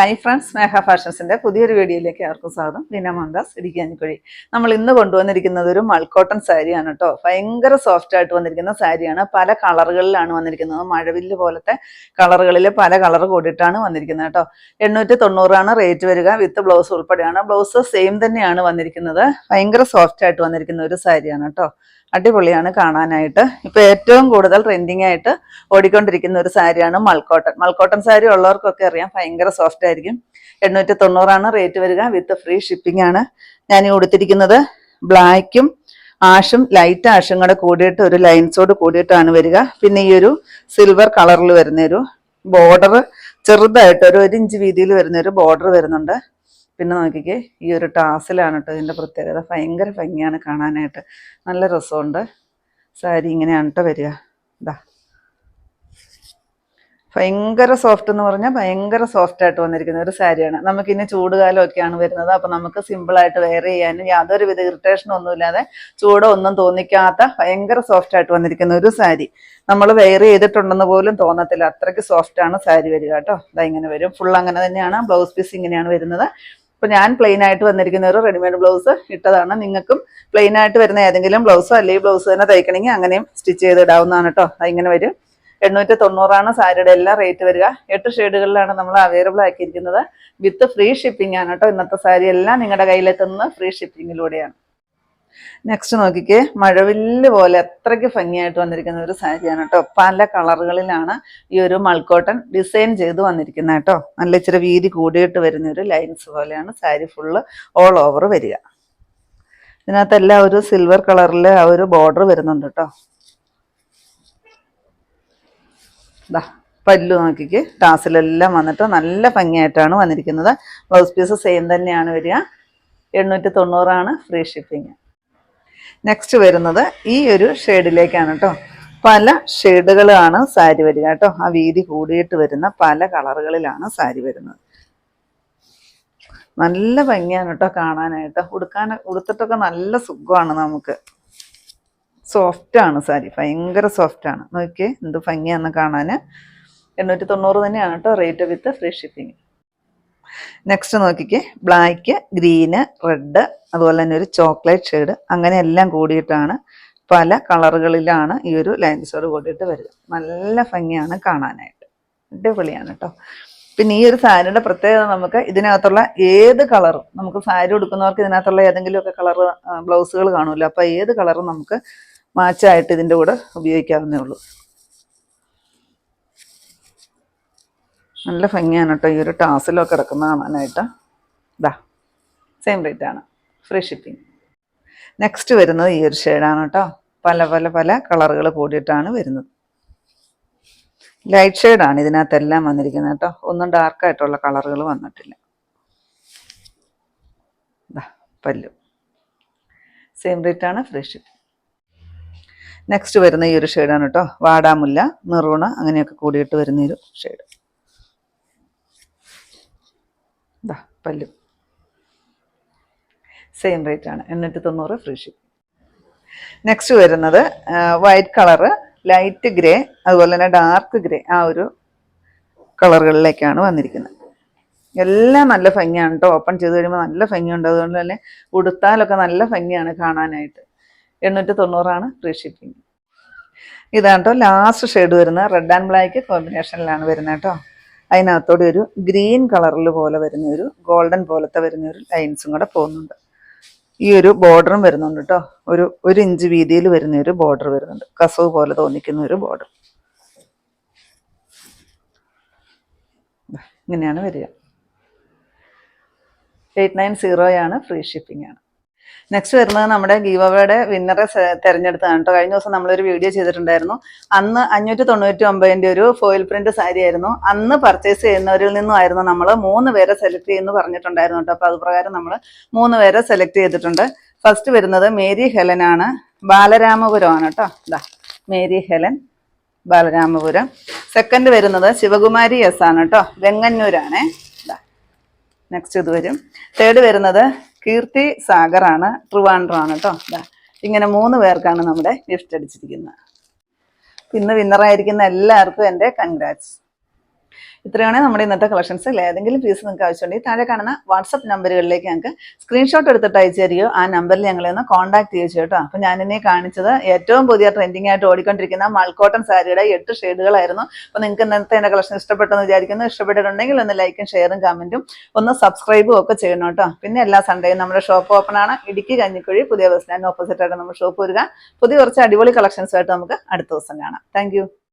Hi friends മേഘ ഫാഷൻസിന്റെ പുതിയൊരു വീഡിയോയിലേക്ക് ആർക്കും സ്വാഗതം. ലീന മോഹൻദാസ് ഇടുക്കിയാനിക്കുഴി നമ്മൾ ഇന്ന് കൊണ്ടുവന്നിരിക്കുന്നത് ഒരു മൾക്കോട്ടൺ സാരിയാണ് കേട്ടോ ഭയങ്കര സോഫ്റ്റ് ആയിട്ട് വന്നിരിക്കുന്ന സാരിയാണ് പല കളറുകളിലാണ് വന്നിരിക്കുന്നത്. മഴവില്ല് പോലത്തെ കളറുകളിൽ പല കളർ കൂടിയിട്ടാണ് വന്നിരിക്കുന്നത് കേട്ടോ എണ്ണൂറ്റി തൊണ്ണൂറാണ് റേറ്റ് വരിക. വിത്ത് ബ്ലൗസ് ഉൾപ്പെടെയാണ്. ബ്ലൗസ് സെയിം തന്നെയാണ് വന്നിരിക്കുന്നത്. ഭയങ്കര സോഫ്റ്റ് ആയിട്ട് വന്നിരിക്കുന്ന ഒരു സാരിയാണ് കേട്ടോ അടിപൊളിയാണ് കാണാനായിട്ട്. ഇപ്പൊ ഏറ്റവും കൂടുതൽ ട്രെൻഡിങ് ആയിട്ട് ഓടിക്കൊണ്ടിരിക്കുന്ന ഒരു സാരിയാണ് മൾക്കോട്ടൺ മൾക്കോട്ടൺ സാരി ഉള്ളവർക്കൊക്കെ അറിയാം ഭയങ്കര സോഫ്റ്റ് ആയിരിക്കും. എണ്ണൂറ്റി തൊണ്ണൂറാണ് റേറ്റ് വരിക വിത്ത് ഫ്രീ ഷിപ്പിംഗ് ആണ്. ഞാൻ ഉടുത്തിരിക്കുന്നത് ബ്ലാക്കും ആഷും ലൈറ്റ് ആഷും കൂടെ കൂടിയിട്ട് ഒരു ലൈൻസോട് കൂടിയിട്ടാണ് വരിക. പിന്നെ ഈ ഒരു സിൽവർ കളറിൽ വരുന്ന ഒരു ബോർഡർ ചെറുതായിട്ട് ഒരു ഒരു ഇഞ്ച് വീതിയിൽ വരുന്ന ഒരു ബോർഡർ വരുന്നുണ്ട്. പിന്നെ നോക്കിക്കേ ഈ ഒരു ടാസിലാണ് കേട്ടോ ഇതിന്റെ പ്രത്യേകത. ഭയങ്കര ഭംഗിയാണ് കാണാനായിട്ട്. നല്ല രസമുണ്ട്. സാരി ഇങ്ങനെയാണ് കേട്ടോ വരിക. ഇതാ ഭയങ്കര സോഫ്റ്റ് എന്ന് പറഞ്ഞാൽ ഭയങ്കര സോഫ്റ്റ് ആയിട്ട് വന്നിരിക്കുന്ന ഒരു സാരിയാണ്. നമുക്ക് ഇനി ചൂടുകാലമൊക്കെയാണ് വരുന്നത്. അപ്പം നമുക്ക് സിമ്പിളായിട്ട് വെയർ ചെയ്യാനും യാതൊരു വിധ ഇറിറ്റേഷനും ഒന്നുമില്ലാതെ ചൂടോ ഒന്നും തോന്നിക്കാത്ത ഭയങ്കര സോഫ്റ്റ് ആയിട്ട് വന്നിരിക്കുന്ന ഒരു സാരി. നമ്മൾ വെയർ ചെയ്തിട്ടുണ്ടെന്ന് പോലും തോന്നത്തില്ല. അത്രയ്ക്ക് സോഫ്റ്റ് ആണ് സാരി വരിക കേട്ടോ ഇതാ ഇങ്ങനെ വരും. ഫുൾ അങ്ങനെ തന്നെയാണ്. ബ്ലൗസ് പീസ് ഇങ്ങനെയാണ് വരുന്നത്. ഇപ്പൊ ഞാൻ പ്ലെയിൻ ആയിട്ട് വന്നിരിക്കുന്ന ഒരു റെഡിമെയ്ഡ് ബ്ലൗസ് ഇട്ടതാണ്. നിങ്ങൾക്കും പ്ലെയിൻ ആയിട്ട് വരുന്ന ഏതെങ്കിലും ബ്ലൗസോ അല്ലെങ്കിൽ ബ്ലൗസ് തന്നെ തയ്ക്കണമെങ്കിൽ അങ്ങനെയും സ്റ്റിച്ച് ചെയ്ത് ഇടാവുന്നതാണ് കേട്ടോ അതിങ്ങനെ വരും. എണ്ണൂറ്റി തൊണ്ണൂറാണ് സാരിയുടെ എല്ലാ റേറ്റ് വരിക. എട്ട് ഷെയ്ഡുകളിലാണ് നമ്മൾ അവൈലബിൾ ആക്കിയിരിക്കുന്നത്. വിത്ത് ഫ്രീ ഷിപ്പിംഗ് ആണ് കേട്ടോ ഇന്നത്തെ സാരി. എല്ലാം നിങ്ങളുടെ കയ്യിലെത്തുന്നത് ഫ്രീ ഷിപ്പിങ്ങിലൂടെയാണ് നെക്സ്റ്റ് നോക്കിക്കേ മഴവില്ല് പോലെ അത്രയ്ക്ക് ഭംഗിയായിട്ട് വന്നിരിക്കുന്ന ഒരു സാരിയാണ് കേട്ടോ. പല കളറുകളിലാണ് ഈ ഒരു മൾക്കോട്ടൺ ഡിസൈൻ ചെയ്ത് വന്നിരിക്കുന്നത് കേട്ടോ. നല്ല ഇച്ചിരി വീതി കൂടിയിട്ട് വരുന്ന ഒരു ലൈൻസ് പോലെയാണ്. സാരി ഫുള്ള് ഓൾ ഓവർ വരിക. ഇതിനകത്തെല്ലാം ഒരു സിൽവർ കളറിൽ ആ ഒരു ബോർഡർ വരുന്നുണ്ട് കേട്ടോ. പല്ലു നോക്കിക്ക് ടാസിലെല്ലാം വന്നിട്ട് നല്ല ഭംഗിയായിട്ടാണ് വന്നിരിക്കുന്നത്. ബ്ലൗസ് പീസ് സെയിം തന്നെയാണ് വരിക. എണ്ണൂറ്റി തൊണ്ണൂറാണ് ഫ്രീ ഷിപ്പിംഗ് നെക്സ്റ്റ് വരുന്നത് ഈ ഒരു ഷെയ്ഡിലേക്കാണ് കേട്ടോ പല ഷെയ്ഡുകളാണ് സാരി വരിക കേട്ടോ ആ വീതി കൂടിയിട്ട് വരുന്ന പല കളറുകളിലാണ് സാരി വരുന്നത്. നല്ല ഭംഗിയാണ് കേട്ടോ കാണാനായിട്ട്. ഉടുക്കാൻ ഉടുത്തിട്ടൊക്കെ നല്ല സുഖമാണ് നമുക്ക്. സോഫ്റ്റ് ആണ് സാരി. ഭയങ്കര സോഫ്റ്റ് ആണ്. നോക്കിയേ എന്ത് ഭംഗിയാണെന്ന് കാണാൻ എണ്ണൂറ്റി തൊണ്ണൂറ് തന്നെയാണ് കേട്ടോ rate with free shipping next നോക്കിക്കേ. ബ്ലാക്ക് ഗ്രീന് റെഡ് അതുപോലെ തന്നെ ഒരു ചോക്ലേറ്റ് ഷെയ്ഡ് അങ്ങനെ എല്ലാം കൂടിയിട്ടാണ് പല കളറുകളിലാണ് ഈ ഒരു ലൈൻസോട് കൂടിയിട്ട് വരിക നല്ല ഭംഗിയാണ് കാണാനായിട്ട്. അടിപൊളിയാണ് കേട്ടോ പിന്നെ ഈ ഒരു സാരിയുടെ പ്രത്യേകത നമുക്ക് ഇതിനകത്തുള്ള ഏത് കളറും നമുക്ക് സാരി ഉടുക്കുന്നവർക്ക് ഇതിനകത്തുള്ള ഏതെങ്കിലുമൊക്കെ കളർ ബ്ലൗസുകൾ കാണുമല്ലോ. അപ്പോൾ ഏത് കളറും നമുക്ക് മാച്ചായിട്ട് ഇതിന്റെ കൂടെ ഉപയോഗിക്കാവുന്നേ ഉള്ളൂ. നല്ല ഭംഗിയാണ് കേട്ടോ ഈ ഒരു ടാസിലൊക്കെ കിടക്കുന്ന കാണാനായിട്ട്. ഇതാ സെയിം റേറ്റ് ആണ്. ഫ്രീ ഷിപ്പിംഗ് നെക്സ്റ്റ് വരുന്നത് ഈ ഒരു ഷെയ്ഡാണ് കേട്ടോ പല പല പല കളറുകൾ കൂടിയിട്ടാണ് വരുന്നത്. ലൈറ്റ് ഷെയ്ഡാണ് ഇതിനകത്തെല്ലാം വന്നിരിക്കുന്നത് കേട്ടോ ഒന്നും ഡാർക്കായിട്ടുള്ള കളറുകൾ വന്നിട്ടില്ല. പല്ലു. സെയിം റേറ്റ് ആണ് ഫ്രീ ഷിപ്പിംഗ് നെക്സ്റ്റ് വരുന്ന ഈ ഒരു ഷെയ്ഡാണ് കേട്ടോ വാടാമുല്ല മെറൂണ് അങ്ങനെയൊക്കെ കൂടിയിട്ട് വരുന്ന ഒരു ഷെയ്ഡ് ദാ പല്ലു. സെയിം റേറ്റ് ആണ്. എണ്ണൂറ്റി തൊണ്ണൂറ് ഫ്രീ ഷിപ്പ് നെക്സ്റ്റ് വരുന്നത് വൈറ്റ് കളറ് ലൈറ്റ് ഗ്രേ അതുപോലെ തന്നെ ഡാർക്ക് ഗ്രേ ആ ഒരു കളറുകളിലേക്കാണ് വന്നിരിക്കുന്നത്. എല്ലാം നല്ല ഭംഗിയാണ് കേട്ടോ ഓപ്പൺ ചെയ്ത് കഴിയുമ്പോൾ നല്ല ഭംഗിയുണ്ട്. അതുകൊണ്ട് തന്നെ ഉടുത്താലൊക്കെ നല്ല ഭംഗിയാണ് കാണാനായിട്ട്. എണ്ണൂറ്റി തൊണ്ണൂറാണ് ഫ്രീ ഷിപ്പിംഗ് ഇതാണ് കേട്ടോ ലാസ്റ്റ് ഷെയ്ഡ് വരുന്നത്. റെഡ് ആൻഡ് ബ്ലാക്ക് കോമ്പിനേഷനിലാണ് വരുന്നത് കേട്ടോ അതിനകത്തോടെ ഒരു ഗ്രീൻ കളറിൽ പോലെ വരുന്ന ഒരു ഗോൾഡൻ പോലത്തെ വരുന്ന ഒരു ലൈൻസും കൂടെ പോകുന്നുണ്ട്. ഈ ഒരു ബോർഡറും വരുന്നുണ്ട് കേട്ടോ ഒരു ഒരു ഇഞ്ച് വീതിയിൽ വരുന്ന ഒരു ബോർഡർ വരുന്നുണ്ട്. കസവ് പോലെ തോന്നിക്കുന്ന ഒരു ബോർഡർ ഇങ്ങനെയാണ് വരിക. എയ്റ്റ് നയൻ സീറോയാണ് ഫ്രീ ഷിപ്പിംഗ് ആണ്. നെക്സ്റ്റ് വരുന്നത് നമ്മുടെ ഗീവയുടെ വിന്നറെ തിരഞ്ഞെടുത്തതാണ് കേട്ടോ. കഴിഞ്ഞ ദിവസം നമ്മളൊരു വീഡിയോ ചെയ്തിട്ടുണ്ടായിരുന്നു. അന്ന് അഞ്ഞൂറ്റി തൊണ്ണൂറ്റി ഒമ്പതിന്റെ ഒരു ഫോയിൽ പ്രിന്റ് സാരി ആയിരുന്നു. അന്ന് പർച്ചേസ് ചെയ്യുന്നവരിൽ നിന്നുമായിരുന്നു നമ്മൾ മൂന്ന് പേരെ സെലക്ട് ചെയ്യുന്നു പറഞ്ഞിട്ടുണ്ടായിരുന്നു കേട്ടോ. അപ്പോൾ അതുപ്രകാരം നമ്മൾ മൂന്ന് പേരെ സെലക്ട് ചെയ്തിട്ടുണ്ട്. ഫസ്റ്റ് വരുന്നത് മേരി ഹെലൻ ആണ് ബാലരാമപുരമാണ് കേട്ടോ. ഇതാ മേരി ഹെലൻ ബാലരാമപുരം. സെക്കൻഡ് വരുന്നത് ശിവകുമാരി എസ് ആണ് കേട്ടോ. വെങ്ങന്നൂരാണേ. നെക്സ്റ്റ് ഇത് വരും. തേർഡ് വരുന്നത് കീർത്തി സാഗറാണ് ട്രിവാൻഡ്രമാണ് കേട്ടോ ഇങ്ങനെ മൂന്ന് പേർക്കാണ് നമ്മുടെ ഗിഫ്റ്റ് അടിച്ചിരിക്കുന്നത്. ഇന്ന് വിന്നറായിരിക്കുന്ന എല്ലാവർക്കും എന്റെ കൺഗ്രാറ്റ്സ് ഇത്രയാണ് നമ്മുടെ ഇന്നത്തെ കളക്ഷൻസ് ഏതെങ്കിലും പീസ് നിങ്ങൾക്ക് ആവശ്യമുണ്ടെങ്കിൽ താഴെ കാണുന്ന വാട്സപ്പ് നമ്പറുകളിലേക്ക് ഞങ്ങൾക്ക് സ്ക്രീൻഷോട്ട് എടുത്തിട്ട് അയച്ചു തരികയോ ആ നമ്പറിൽ ഞങ്ങളെ ഒന്ന് കോൺടാക്ട് ചെയ്യിച്ചു കേട്ടോ. അപ്പോൾ ഞാനിനെ കാണിച്ചത് ഏറ്റവും പുതിയ ട്രെൻഡിങ് ആയിട്ട് ഓടിക്കൊണ്ടിരിക്കുന്ന മൾക്കോട്ടൺ സാരിയുടെ എട്ട് ഷെയ്ഡുകളായിരുന്നു അപ്പോൾ നിങ്ങൾക്ക് ഇന്നത്തെ എന്റെ കളക്ഷൻ ഇഷ്ടപ്പെട്ടെന്ന് വിചാരിക്കുന്നു. ഇഷ്ടപ്പെട്ടിട്ടുണ്ടെങ്കിൽ ഒന്ന് ലൈക്കും ഷെയറും കമന്റും ഒന്ന് സബ്സ്ക്രൈബും ഒക്കെ ചെയ്യണം കേട്ടോ. പിന്നെ എല്ലാ സൺഡേയും നമ്മുടെ ഷോപ്പ് ഓപ്പൺ ആണ്. ഇടുക്കി കഞ്ഞിക്കുഴി പുതിയ ബസ് സ്റ്റാൻഡ് ഓപ്പോസിറ്റ് ആയിട്ട് നമ്മുടെ ഷോപ്പ് വരിക. പുതിയ കുറച്ച് അടിപൊളി കളക്ഷൻസ് ആയിട്ട് നമുക്ക് അടുത്ത ദിവസം കാണാം. താങ്ക്